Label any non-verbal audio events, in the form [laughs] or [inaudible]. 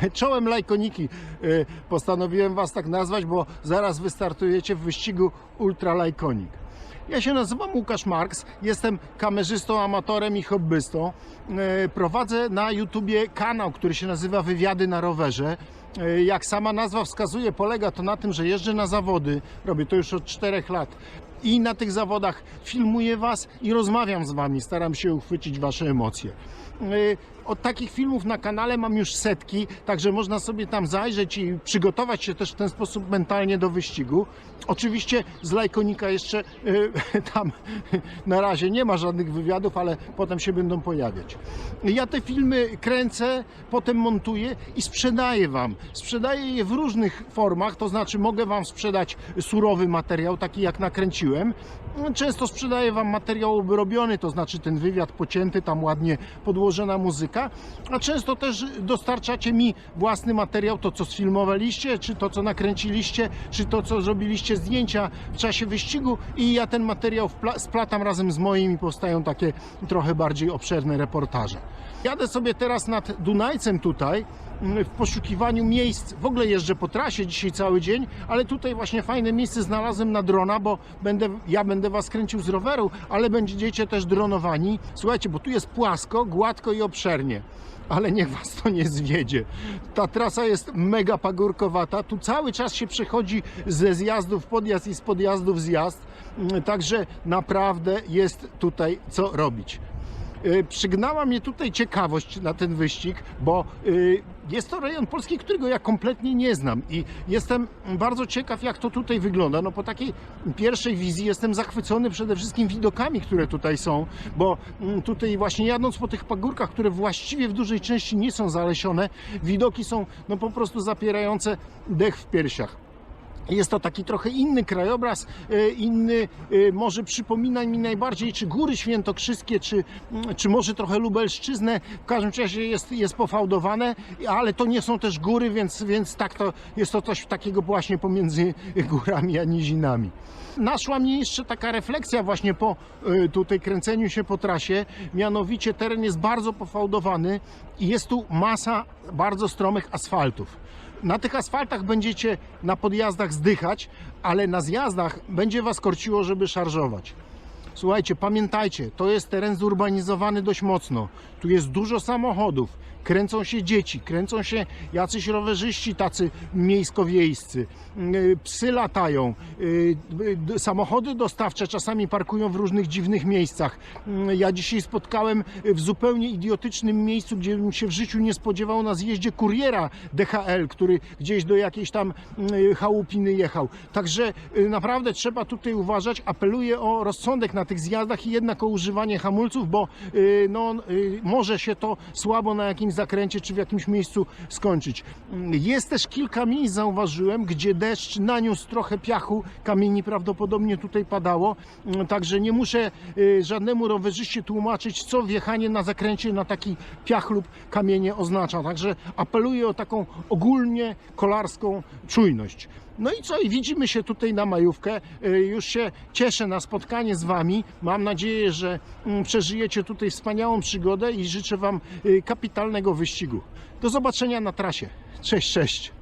[laughs] Czołem lajkoniki y, postanowiłem Was tak nazwać, bo zaraz wystartujecie w wyścigu Ultra Lajkonik. Ja się nazywam Łukasz Marks, jestem kamerzystą, amatorem i hobbystą. E, Prowadzę na YouTubie kanał, który się nazywa Wywiady na rowerze. E, Jak sama nazwa wskazuje, polega to na tym, że jeżdżę na zawody, robię to już od 4 lat. I na tych zawodach filmuję Was i rozmawiam z Wami, staram się uchwycić Wasze emocje. E, Od takich filmów na kanale mam już setki, także można sobie tam zajrzeć i przygotować się też w ten sposób mentalnie do wyścigu. Oczywiście z lajkonika jeszcze e, [laughs] tam na razie nie ma żadnych wywiadów, ale potem się będą pojawiać. Ja te filmy kręcę, potem montuję i sprzedaję Wam. Sprzedaję je w różnych formach, to znaczy mogę Wam sprzedać surowy materiał, taki jak nakręciłem. Często sprzedaję Wam materiał robiony, to znaczy ten wywiad pocięty, tam ładnie podłożona muzyka, a często też dostarczacie mi własny materiał, to co sfilmowaliście, czy to co nakręciliście, czy to co zrobiliście zdjęcia w czasie wyścigu i ja ten materiał splatam razem z moim i powstają takie trochę bardziej obszerne reportaże. Jadę sobie teraz nad Dunajcem tutaj mm, w poszukiwaniu miejsc. W ogóle jeżdżę po trasie dzisiaj cały dzień, ale tutaj właśnie fajne miejsce znalazłem na drona, bo będę, ja będę was kręcił z roweru, ale będziecie też dronowani. Słuchajcie, bo tu jest płasko, gładko i obszernie. Ale niech was to nie zwiedzie. Ta trasa jest mega pagórkowata. Tu cały czas się przechodzi ze zjazdów podjazd i z podjazdów zjazd. Mm, Także naprawdę jest tutaj co robić. Y, Przygnała mnie tutaj ciekawość na ten wyścig, bo y, jest to rejon Polski, którego ja kompletnie nie znam i jestem bardzo ciekaw, jak to tutaj wygląda. No po takiej pierwszej wizji jestem zachwycony przede wszystkim widokami, które tutaj są, bo mm, tutaj właśnie jadąc po tych pagórkach, które właściwie w dużej części nie są zalesione, widoki są no po prostu zapierające dech w piersiach. Jest to taki trochę inny krajobraz, e, inny, e, może przypomina mi najbardziej czy Góry Świętokrzyskie, czy, mm, czy może trochę Lubelszczyznę. W każdym razie jest, jest pofałdowane, ale to nie są też góry, więc, więc tak to jest to coś takiego właśnie pomiędzy górami a nizinami. Naszła mnie jeszcze taka refleksja właśnie po e, tutaj kręceniu się po trasie, mianowicie teren jest bardzo pofałdowany i jest tu masa bardzo stromych asfaltów. Na tych asfaltach będziecie na podjazdach zdychać, ale na zjazdach będzie was korciło, żeby szarżować. Słuchajcie, pamiętajcie, to jest teren zurbanizowany dość mocno. Tu jest dużo samochodów, kręcą się dzieci, kręcą się jacyś rowerzyści tacy miejsko-wiejscy. Yy, Psy latają, d- samochody dostawcze czasami parkują w różnych dziwnych miejscach. Yy, Ja dzisiaj spotkałem w zupełnie idiotycznym miejscu, gdzie bym się w życiu nie spodziewał na zjeździe kuriera DHL, który gdzieś do jakiejś tam yy, chałupiny jechał. Także naprawdę trzeba tutaj uważać. Apeluję o rozsądek na tych zjazdach i jednak o używanie hamulców, bo no, może się to słabo na jakimś zakręcie czy w jakimś miejscu skończyć. Jest też kilka miejsc, zauważyłem, gdzie deszcz naniósł trochę piachu, kamieni prawdopodobnie tutaj padało, także nie muszę yy, żadnemu rowerzyście tłumaczyć, co wjechanie na zakręcie na taki piach lub kamienie oznacza. Także apeluję o taką ogólnie kolarską czujność. No i co? I widzimy się tutaj na majówkę. Y, Już się cieszę na spotkanie z Wami. Mam nadzieję, że mm, przeżyjecie tutaj wspaniałą przygodę i życzę Wam y, kapitalnego wyścigu. Do zobaczenia na trasie. Cześć, cześć.